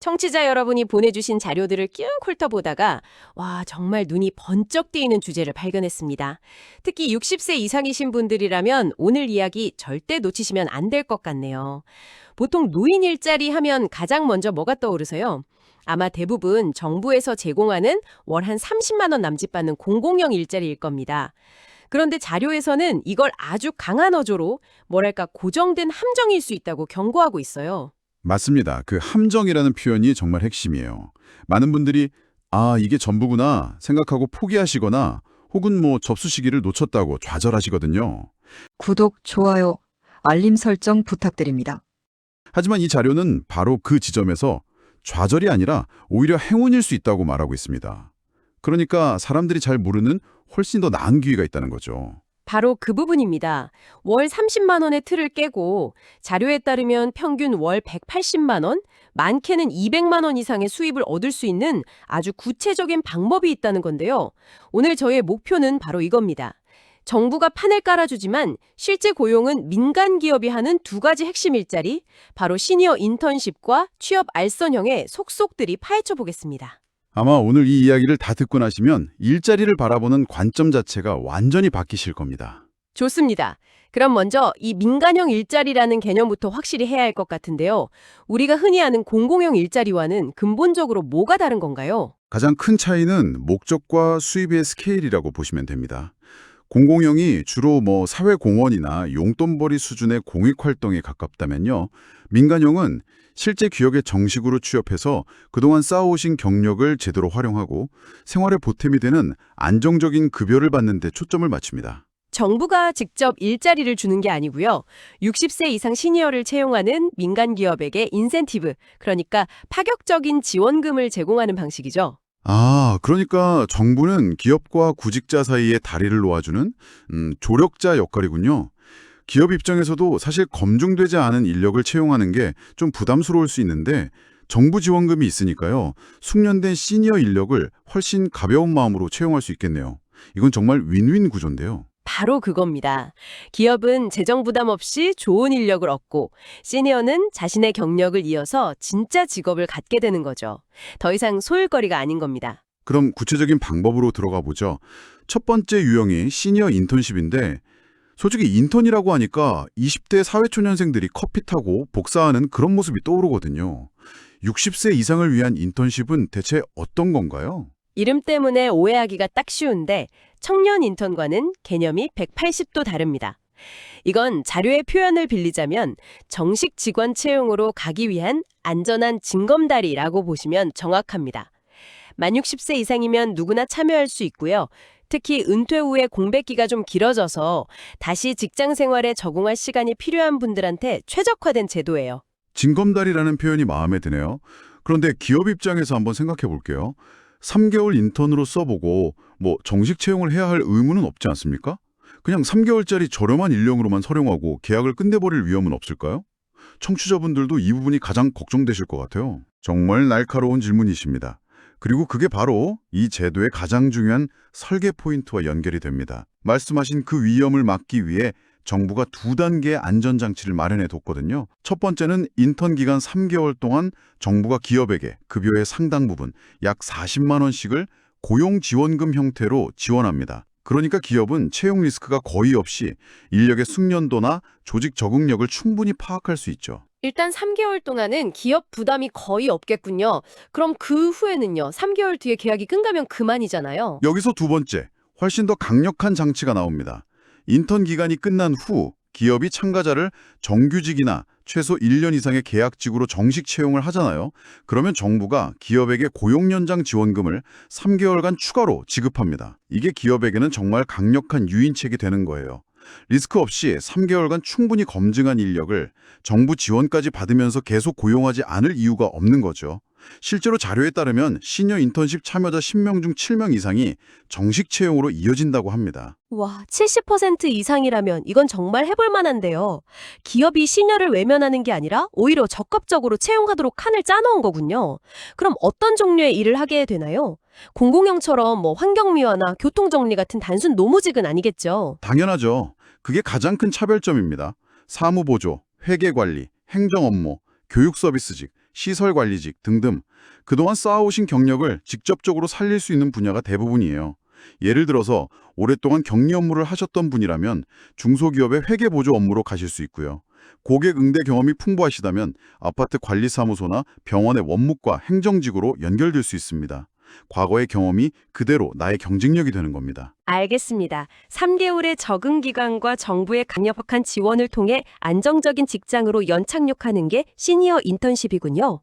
청취자 여러분이 보내주신 자료들을 끼웅 훑어보다가 와 정말 눈이 번쩍 뜨이는 주제를 발견했습니다. 특히 60세 이상이신 분들이라면 오늘 이야기 절대 놓치시면 안 될 것 같네요. 보통 노인 일자리 하면 가장 먼저 뭐가 떠오르세요? 아마 대부분 정부에서 제공하는 월 한 30만 원 남짓 받는 공공형 일자리일 겁니다. 그런데 자료에서는 이걸 아주 강한 어조로 뭐랄까 고정된 함정일 수 있다고 경고하고 있어요. 맞습니다. 그 함정이라는 표현이 정말 핵심이에요. 많은 분들이 아, 이게 전부구나 생각하고 포기하시거나 혹은 뭐 접수 시기를 놓쳤다고 좌절하시거든요. 구독, 좋아요, 알림 설정 부탁드립니다. 하지만 이 자료는 바로 그 지점에서 좌절이 아니라 오히려 행운일 수 있다고 말하고 있습니다. 그러니까 사람들이 잘 모르는 훨씬 더 나은 기회가 있다는 거죠. 바로 그 부분입니다. 월 30만 원의 틀을 깨고 자료에 따르면 평균 월 180만 원, 많게는 200만 원 이상의 수입을 얻을 수 있는 아주 구체적인 방법이 있다는 건데요. 오늘 저의 목표는 바로 이겁니다. 정부가 판을 깔아주지만 실제 고용은 민간 기업이 하는 두 가지 핵심 일자리, 바로 시니어 인턴십과 취업 알선형의 속속들이 파헤쳐 보겠습니다. 아마 오늘 이 이야기를 다 듣고 나시면 일자리를 바라보는 관점 자체가 완전히 바뀌실 겁니다. 좋습니다. 그럼 먼저 이 민간형 일자리라는 개념부터 확실히 해야 할 것 같은데요. 우리가 흔히 아는 공공형 일자리와는 근본적으로 뭐가 다른 건가요? 가장 큰 차이는 목적과 수입의 스케일이라고 보시면 됩니다. 공공형이 주로 뭐 사회공헌이나 용돈벌이 수준의 공익활동에 가깝다면요. 민간형은 실제 기업에 정식으로 취업해서 그동안 쌓아오신 경력을 제대로 활용하고 생활의 보탬이 되는 안정적인 급여를 받는 데 초점을 맞춥니다. 정부가 직접 일자리를 주는 게 아니고요. 60세 이상 시니어를 채용하는 민간 기업에게 인센티브, 그러니까 파격적인 지원금을 제공하는 방식이죠. 아, 그러니까 정부는 기업과 구직자 사이에 다리를 놓아주는 음, 조력자 역할이군요. 기업 입장에서도 사실 검증되지 않은 인력을 채용하는 게 좀 부담스러울 수 있는데 정부 지원금이 있으니까요. 숙련된 시니어 인력을 훨씬 가벼운 마음으로 채용할 수 있겠네요. 이건 정말 윈윈 구조인데요. 바로 그겁니다. 기업은 재정 부담 없이 좋은 인력을 얻고 시니어는 자신의 경력을 이어서 진짜 직업을 갖게 되는 거죠. 더 이상 소일거리가 아닌 겁니다. 그럼 구체적인 방법으로 들어가 보죠. 첫 번째 유형이 시니어 인턴십인데 솔직히 인턴이라고 하니까 20대 사회초년생들이 커피 타고 복사하는 그런 모습이 떠오르거든요. 60세 이상을 위한 인턴십은 대체 어떤 건가요? 이름 때문에 오해하기가 딱 쉬운데 청년 인턴과는 개념이 180도 다릅니다. 이건 자료의 표현을 빌리자면 정식 직원 채용으로 가기 위한 안전한 징검다리라고 보시면 정확합니다. 만 60세 이상이면 누구나 참여할 수 있고요. 특히 은퇴 후에 공백기가 좀 길어져서 다시 직장 생활에 적응할 시간이 필요한 분들한테 최적화된 제도예요. 징검다리라는 표현이 마음에 드네요. 그런데 기업 입장에서 한번 생각해 볼게요. 3개월 인턴으로 써보고 뭐 정식 채용을 해야 할 의무는 없지 않습니까? 그냥 3개월짜리 저렴한 인력으로만 서령하고 계약을 끝내버릴 위험은 없을까요? 청취자분들도 이 부분이 가장 걱정되실 것 같아요. 정말 날카로운 질문이십니다. 그리고 그게 바로 이 제도의 가장 중요한 설계 포인트와 연결이 됩니다. 말씀하신 그 위험을 막기 위해 정부가 두 단계의 안전장치를 마련해 뒀거든요. 첫 번째는 인턴 기간 3개월 동안 정부가 기업에게 급여의 상당 부분, 약 40만 원씩을 고용지원금 형태로 지원합니다. 그러니까 기업은 채용 리스크가 거의 없이 인력의 숙련도나 조직 적응력을 충분히 파악할 수 있죠. 일단 3개월 동안은 기업 부담이 거의 없겠군요. 그럼 그 후에는요. 3개월 뒤에 계약이 끝나면 그만이잖아요. 여기서 두 번째, 훨씬 더 강력한 장치가 나옵니다. 인턴 기간이 끝난 후 기업이 참가자를 정규직이나 최소 1년 이상의 계약직으로 정식 채용을 하잖아요. 그러면 정부가 기업에게 고용연장 지원금을 3개월간 추가로 지급합니다. 이게 기업에게는 정말 강력한 유인책이 되는 거예요. 리스크 없이 3개월간 충분히 검증한 인력을 정부 지원까지 받으면서 계속 고용하지 않을 이유가 없는 거죠. 실제로 자료에 따르면 시니어 인턴십 참여자 10명 중 7명 이상이 정식 채용으로 이어진다고 합니다. 와, 70% 이상이라면 이건 정말 해볼 만한데요. 기업이 시녀를 외면하는 게 아니라 오히려 적극적으로 채용하도록 칸을 짜놓은 거군요. 그럼 어떤 종류의 일을 하게 되나요? 공공형처럼 뭐 환경미화나 교통정리 같은 단순 노무직은 아니겠죠. 당연하죠. 그게 가장 큰 차별점입니다. 사무보조, 회계관리, 행정업무, 교육서비스직, 시설관리직 등등 그동안 쌓아오신 경력을 직접적으로 살릴 수 있는 분야가 대부분이에요. 예를 들어서 오랫동안 격리 업무를 하셨던 분이라면 중소기업의 회계보조 업무로 가실 수 있고요. 고객 응대 경험이 풍부하시다면 아파트 관리사무소나 병원의 원무과 행정직으로 연결될 수 있습니다. 과거의 경험이 그대로 나의 경쟁력이 되는 겁니다. 알겠습니다. 3개월의 적응 기간과 정부의 강력한 지원을 통해 안정적인 직장으로 연착륙하는 게 시니어 인턴십이군요.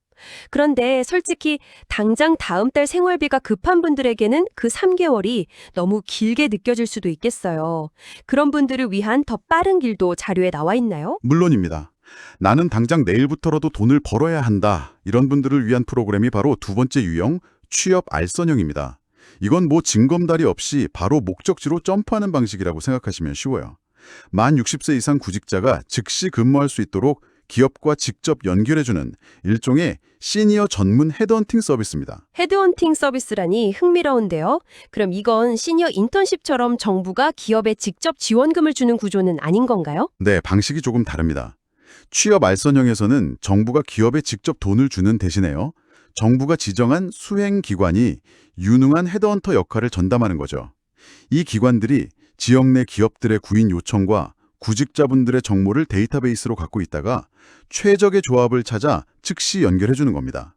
그런데 솔직히 당장 다음 달 생활비가 급한 분들에게는 그 3개월이 너무 길게 느껴질 수도 있겠어요. 그런 분들을 위한 더 빠른 길도 자료에 나와 있나요? 물론입니다. 나는 당장 내일부터라도 돈을 벌어야 한다. 이런 분들을 위한 프로그램이 바로 두 번째 유형 취업 알선형입니다. 이건 뭐 징검다리 없이 바로 목적지로 점프하는 방식이라고 생각하시면 쉬워요. 만 60세 이상 구직자가 즉시 근무할 수 있도록 기업과 직접 연결해주는 일종의 시니어 전문 헤드헌팅 서비스입니다. 헤드헌팅 서비스라니 흥미로운데요. 그럼 이건 시니어 인턴십처럼 정부가 기업에 직접 지원금을 주는 구조는 아닌 건가요? 네, 방식이 조금 다릅니다. 취업 알선형에서는 정부가 기업에 직접 돈을 주는 대신에요. 정부가 지정한 수행기관이 유능한 헤드헌터 역할을 전담하는 거죠. 이 기관들이 지역 내 기업들의 구인 요청과 구직자분들의 정보를 데이터베이스로 갖고 있다가 최적의 조합을 찾아 즉시 연결해주는 겁니다.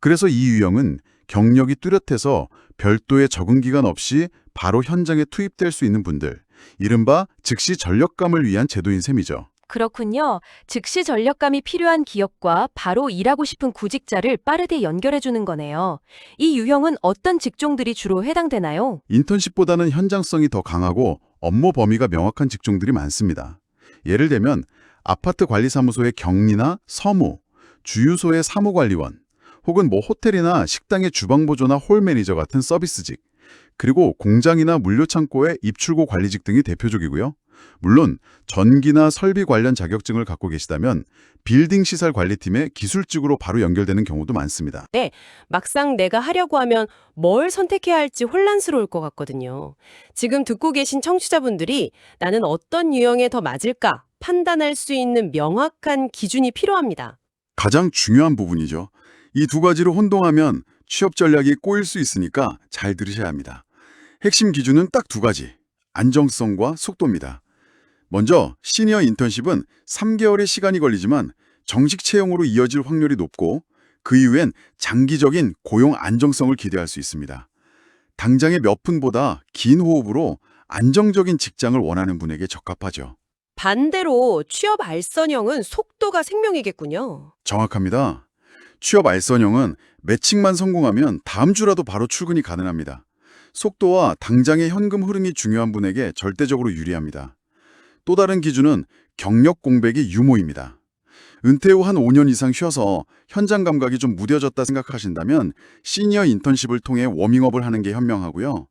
그래서 이 유형은 경력이 뚜렷해서 별도의 적응 기간 없이 바로 현장에 투입될 수 있는 분들, 이른바 즉시 전력감을 위한 제도인 셈이죠. 그렇군요. 즉시 전력감이 필요한 기업과 바로 일하고 싶은 구직자를 빠르게 연결해 주는 거네요. 이 유형은 어떤 직종들이 주로 해당되나요? 인턴십보다는 현장성이 더 강하고 업무 범위가 명확한 직종들이 많습니다. 예를 들면 아파트 관리사무소의 격리나 서무, 주유소의 사무관리원, 혹은 뭐 호텔이나 식당의 주방보조나 홀 매니저 같은 서비스직, 그리고 공장이나 물류창고의 입출고 관리직 등이 대표적이고요. 물론 전기나 설비 관련 자격증을 갖고 계시다면 빌딩 시설 관리팀의 기술직으로 바로 연결되는 경우도 많습니다. 막상 내가 하려고 하면 뭘 선택해야 할지 혼란스러울 것 같거든요. 지금 듣고 계신 청취자분들이 나는 어떤 유형에 더 맞을까 판단할 수 있는 명확한 기준이 필요합니다. 가장 중요한 부분이죠. 이 두 가지를 혼동하면 취업 전략이 꼬일 수 있으니까 잘 들으셔야 합니다. 핵심 기준은 딱 두 가지. 안정성과 속도입니다. 먼저 시니어 인턴십은 3개월의 시간이 걸리지만 정식 채용으로 이어질 확률이 높고 그 이후엔 장기적인 고용 안정성을 기대할 수 있습니다. 당장의 몇 푼보다 긴 호흡으로 안정적인 직장을 원하는 분에게 적합하죠. 반대로 취업 알선형은 속도가 생명이겠군요. 정확합니다. 취업 알선형은 매칭만 성공하면 다음 주라도 바로 출근이 가능합니다. 속도와 당장의 현금 흐름이 중요한 분에게 절대적으로 유리합니다. 또 다른 기준은 경력 공백이 유모입니다. 은퇴 후 한 5년 이상 쉬어서 현장 감각이 좀 무뎌졌다 생각하신다면 시니어 인턴십을 통해 워밍업을 하는 게 현명하고요.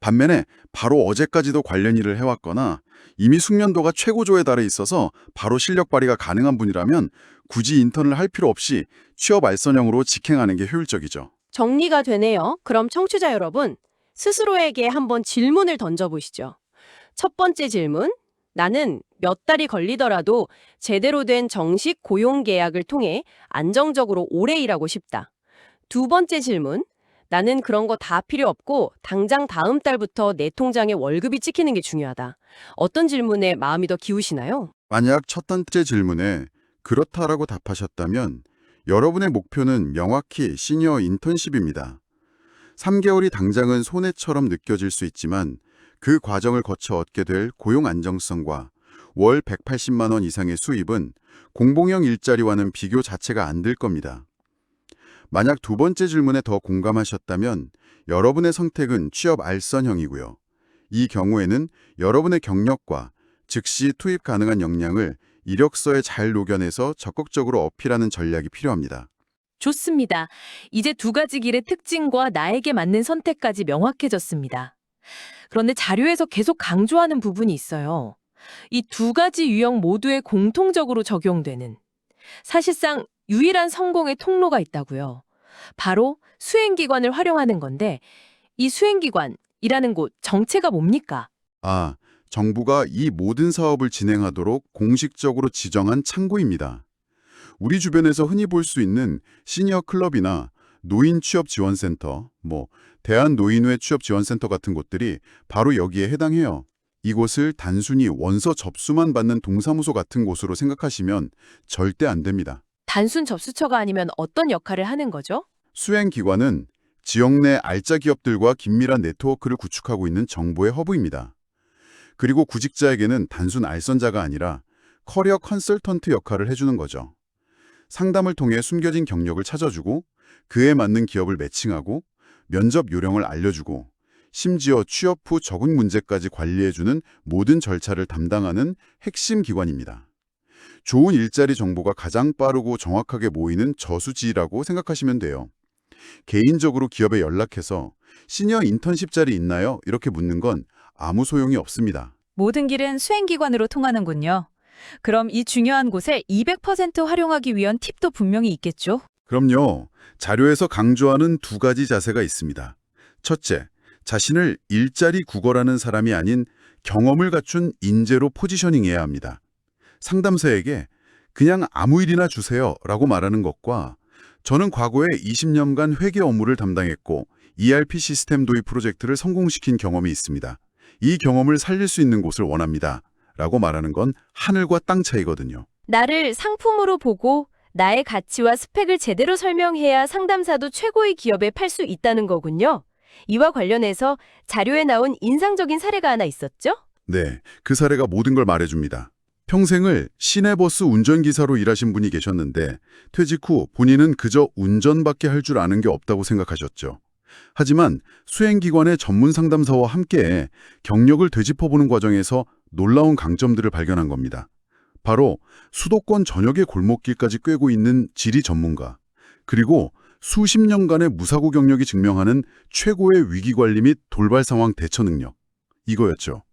반면에 바로 어제까지도 관련 일을 해왔거나 이미 숙련도가 최고조에 달해 있어서 바로 실력 발휘가 가능한 분이라면 굳이 인턴을 할 필요 없이 취업 알선형으로 직행하는 게 효율적이죠. 정리가 되네요. 그럼 청취자 여러분, 스스로에게 한번 질문을 던져보시죠. 첫 번째 질문. 나는 몇 달이 걸리더라도 제대로 된 정식 고용 계약을 통해 안정적으로 오래 일하고 싶다. 두 번째 질문. 나는 그런 거 다 필요 없고 당장 다음 달부터 내 통장에 월급이 찍히는 게 중요하다. 어떤 질문에 마음이 더 기우시나요? 만약 첫 번째 질문에 그렇다라고 답하셨다면 여러분의 목표는 명확히 시니어 인턴십입니다. 3개월이 당장은 손해처럼 느껴질 수 있지만 그 과정을 거쳐 얻게 될 고용 안정성과 월 180만 원 이상의 수입은 공봉형 일자리와는 비교 자체가 안 될 겁니다. 만약 두 번째 질문에 더 공감하셨다면 여러분의 선택은 취업 알선형이고요. 이 경우에는 여러분의 경력과 즉시 투입 가능한 역량을 이력서에 잘 녹여내서 적극적으로 어필하는 전략이 필요합니다. 좋습니다. 이제 두 가지 길의 특징과 나에게 맞는 선택까지 명확해졌습니다. 그런데 자료에서 계속 강조하는 부분이 있어요. 이 두 가지 유형 모두에 공통적으로 적용되는 사실상 유일한 성공의 통로가 있다고요. 바로 수행기관을 활용하는 건데 이 수행기관이라는 곳 정체가 뭡니까? 아, 정부가 이 모든 사업을 진행하도록 공식적으로 지정한 창구입니다. 우리 주변에서 흔히 볼 수 있는 시니어 클럽이나 노인 취업 지원센터, 뭐 대한 노인회 취업 지원센터 같은 곳들이 바로 여기에 해당해요. 이곳을 단순히 원서 접수만 받는 동사무소 같은 곳으로 생각하시면 절대 안 됩니다. 단순 접수처가 아니면 어떤 역할을 하는 거죠? 수행기관은 지역 내 알짜 기업들과 긴밀한 네트워크를 구축하고 있는 정보의 허브입니다. 그리고 구직자에게는 단순 알선자가 아니라 커리어 컨설턴트 역할을 해주는 거죠. 상담을 통해 숨겨진 경력을 찾아주고 그에 맞는 기업을 매칭하고 면접 요령을 알려주고 심지어 취업 후 적응 문제까지 관리해주는 모든 절차를 담당하는 핵심 기관입니다. 좋은 일자리 정보가 가장 빠르고 정확하게 모이는 저수지라고 생각하시면 돼요. 개인적으로 기업에 연락해서 시니어 인턴십 자리 있나요? 이렇게 묻는 건 아무 소용이 없습니다. 모든 길은 수행기관으로 통하는군요. 그럼 이 중요한 곳에 200% 활용하기 위한 팁도 분명히 있겠죠? 그럼요. 자료에서 강조하는 두 가지 자세가 있습니다. 첫째, 자신을 일자리 구걸하는 사람이 아닌 경험을 갖춘 인재로 포지셔닝해야 합니다. 상담사에게 그냥 아무 일이나 주세요 라고 말하는 것과 저는 과거에 20년간 회계 업무를 담당했고 ERP 시스템 도입 프로젝트를 성공시킨 경험이 있습니다. 이 경험을 살릴 수 있는 곳을 원합니다. 라고 말하는 건 하늘과 땅 차이거든요. 나를 상품으로 보고 나의 가치와 스펙을 제대로 설명해야 상담사도 최고의 기업에 팔 수 있다는 거군요. 이와 관련해서 자료에 나온 인상적인 사례가 하나 있었죠? 네, 그 사례가 모든 걸 말해줍니다. 평생을 시내버스 운전기사로 일하신 분이 계셨는데 퇴직 후 본인은 그저 운전밖에 할 줄 아는 게 없다고 생각하셨죠. 하지만 수행기관의 전문 상담사와 함께 경력을 되짚어보는 과정에서 놀라운 강점들을 발견한 겁니다. 바로 수도권 전역의 골목길까지 꿰고 있는 지리 전문가, 그리고 수십 년간의 무사고 경력이 증명하는 최고의 위기관리 및 돌발 상황 대처 능력, 이거였죠.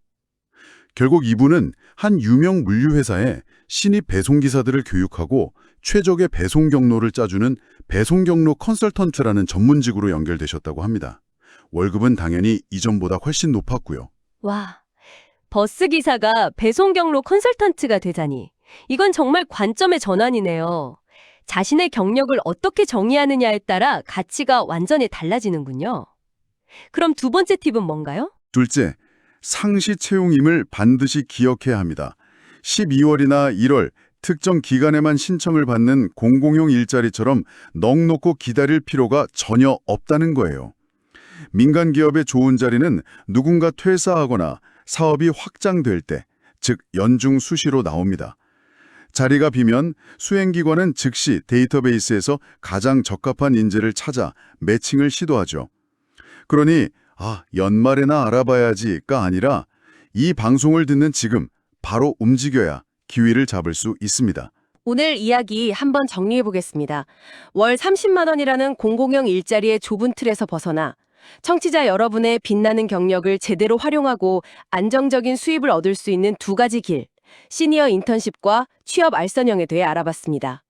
결국 이분은 한 유명 물류회사에 신입 배송기사들을 교육하고 최적의 배송 경로를 짜주는 배송 경로 컨설턴트라는 전문직으로 연결되셨다고 합니다. 월급은 당연히 이전보다 훨씬 높았고요. 와, 버스 기사가 배송 경로 컨설턴트가 되다니. 이건 정말 관점의 전환이네요. 자신의 경력을 어떻게 정의하느냐에 따라 가치가 완전히 달라지는군요. 그럼 두 번째 팁은 뭔가요? 둘째, 상시 채용임을 반드시 기억해야 합니다. 12월이나 1월 특정 기간에만 신청을 받는 공공용 일자리처럼 넉놓고 기다릴 필요가 전혀 없다는 거예요. 민간 기업의 좋은 자리는 누군가 퇴사하거나 사업이 확장될 때, 즉 연중 수시로 나옵니다. 자리가 비면 수행기관은 즉시 데이터베이스에서 가장 적합한 인재를 찾아 매칭을 시도하죠. 그러니 아, 연말에나 알아봐야지가 아니라 이 방송을 듣는 지금 바로 움직여야 기회를 잡을 수 있습니다. 오늘 이야기 한번 정리해 보겠습니다. 월 30만 원이라는 공공형 일자리의 좁은 틀에서 벗어나 청취자 여러분의 빛나는 경력을 제대로 활용하고 안정적인 수입을 얻을 수 있는 두 가지 길, 시니어 인턴십과 취업 알선형에 대해 알아봤습니다.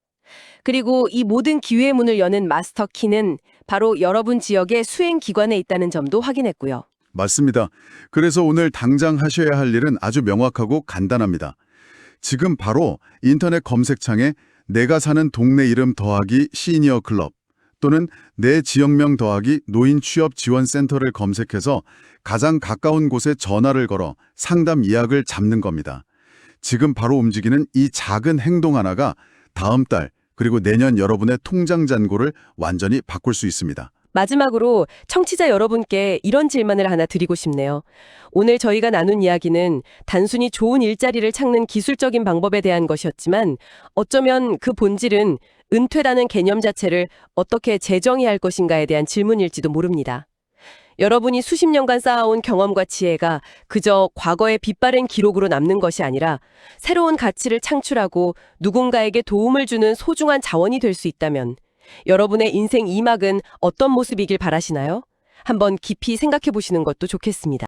그리고 이 모든 기회의 문을 여는 마스터 키는 바로 여러분 지역의 수행 기관에 있다는 점도 확인했고요. 맞습니다. 그래서 오늘 당장 하셔야 할 일은 아주 명확하고 간단합니다. 지금 바로 인터넷 검색창에 내가 사는 동네 이름 더하기 시니어 클럽 또는 내 지역명 더하기 노인 취업 지원 센터를 검색해서 가장 가까운 곳에 전화를 걸어 상담 예약을 잡는 겁니다. 지금 바로 움직이는 이 작은 행동 하나가 다음 달 그리고 내년 여러분의 통장 잔고를 완전히 바꿀 수 있습니다. 마지막으로 청취자 여러분께 이런 질문을 하나 드리고 싶네요. 오늘 저희가 나눈 이야기는 단순히 좋은 일자리를 찾는 기술적인 방법에 대한 것이었지만 어쩌면 그 본질은 은퇴라는 개념 자체를 어떻게 재정의할 것인가에 대한 질문일지도 모릅니다. 여러분이 수십 년간 쌓아온 경험과 지혜가 그저 과거의 빛바랜 기록으로 남는 것이 아니라 새로운 가치를 창출하고 누군가에게 도움을 주는 소중한 자원이 될 수 있다면 여러분의 인생 2막은 어떤 모습이길 바라시나요? 한번 깊이 생각해 보시는 것도 좋겠습니다.